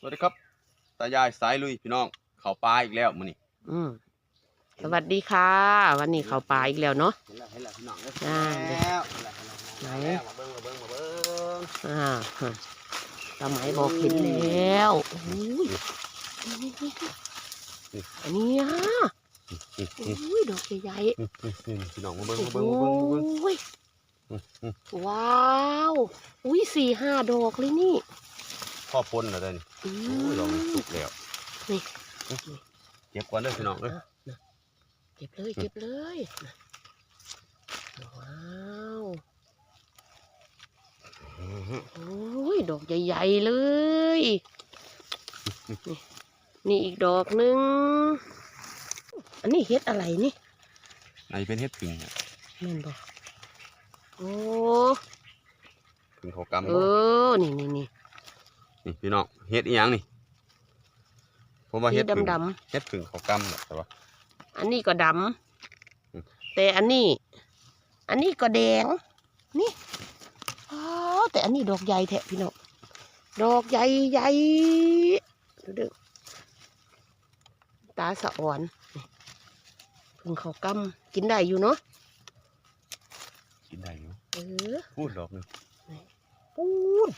สวัสดีครับ ตายายสายลุยพี่น้อง เขาปลาอีกแล้วมื้อนี้อืมสวัสดีค่ะ วันนี้เขาปลาอีกแล้วเนาะ เห็นแล้วเห็นแล้วพี่น้องเอ้ยอ่าแล้วเห็นแล้วเห็นแล้วไหนมาเบิ่งมาเบิ่งมาเบิ่งอ่าฮะสมัยบอกเห็นแล้วอุ้ยอันนี้อะอุ้ยดอกใหญ่พี่น้องมาๆเบิ่งโอ้มาโหเบิ่งมาเบิ่งมาเบิ่งว้าว อุ้ยสี่ห้าดอกเลยนี่ พ่อพ่นแล้วเด้อนี่อืโอ้ยดอกมันมสุกแล้วนี่เก็บก่อนเด้อพี่น้องเอ้ยอะนะเก็บเลยเก็บเลยนะว้าวโอ้ยดอกใหญ่ๆเลย นี่นี่อีกดอกหนึ่งอันนี้เฮ็ดอะไรนี่อันนี้เป็นเห็ดผึ่งเนี่ยแม่นบอกโอ้ผึ่งเขากำเอบ่อนี่นี่นี่ นี่พี่น้องเห็ดอีหยังนี่ผมว่าสีเห็ดผึ่งดำเห็ดผึ่งเขากำแหละแต่ว่าๆอันนี้ก็ดอืมำแต่อันนี้ อันนี้ก็แดง นี่อ้าวแต่อันนี้ดอกใหญ่แทะพี่น้องดอกใหญ่ใหญ่ดูเด้อตาสะอ่อนนี่เพึ่งเขากำกินได้อยู่เนาะกินได้อยู่เออพูดดอกหนึง ปูน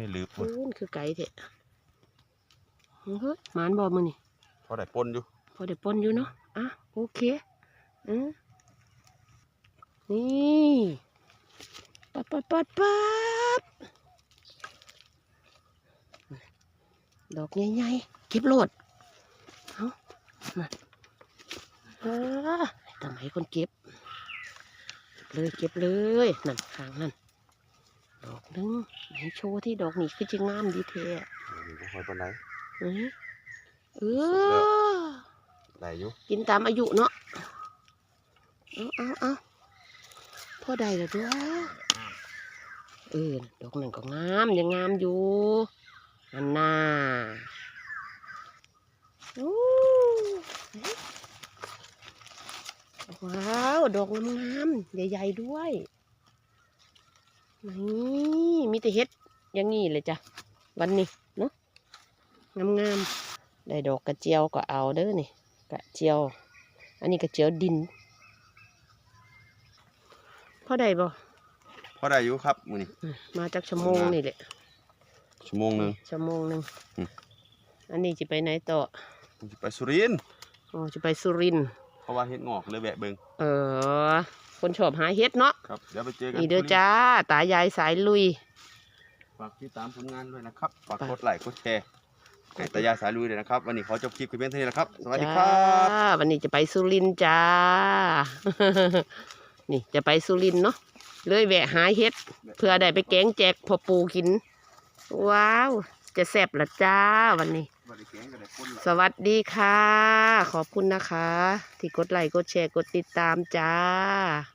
นี่ลืบปูนคือไก่แทะเฮ้ยหมานบอมือนี่พอได้ปนอยู่ พอได้ปนอยู่เนาะอะโอเคอืมนี่ปัดปัดปัดปัดดอกใหญ่ๆเก็บโหลดเอามาเออทำไมคนเก็บ เก็บเลยเก็บเลยนั่นข้างนั่น ดอกหนึงไหนโชว์ที่ดอกนี้คือจะงามดีเทะนี่บ่ค่อยปานใดเออเออได้อยู่กินตามอายุเนาะเอาเอาเอาพ่อใดละด้วยเออดอกหนึ่งก็งามยังงามอยู่นั่นน่าโอ้ว้าว ดอกงามๆใหญ่ ๆ ด้วย นี่มีแต่เฮ็ดอย่างงี้เลยจ้ะวันนี้เนาะงามๆได้ดอกกระเจียวก็เอาเด้อนี่กระเจียว อันนี้กระเจียวดินพอได้บ่พอได้อยู่ครับมื้อนี้อืมมาจากชั่วโมงนี่แหละชั่วโมงหนึงชั่วโมงหนึ่งอืมอันนี้จะไปไหนต่อผมสิไปสุรินทร์อ๋อจะไปสุรินทร์เพราะว่าเฮ็ดงอกเลยแวะเบิ่งเออ คนชอบหาเฮ็ดเนาะครับเดี๋ยวไปเจอกันนี่เด้อจ้า ตายายสายลุย ฝากติดตามผลงานด้วยนะครับฝากฝากกดไลค์กดแชร์ให้ตายาสายลุยด้วยนะครับ วันนี้ขอจบคลิปเพียงเท่านี้นะครับ สวัสดีครัจ้าบวันนี้จะไปสุรินทร์จ้า นี่จะไปสุรินทร์เนาะเลยแวะหาเฮ็ด เพื่อได้ไปแกงแจกพ่อปูกิน ว้าว จะแซ่บละจ้าวันนี้สวัสดีเก่งก็ได้คนละ สวัสดีค่ะ ขอบคุณนะคะ ที่กดไลค์กดแชร์กดติดตามจ้า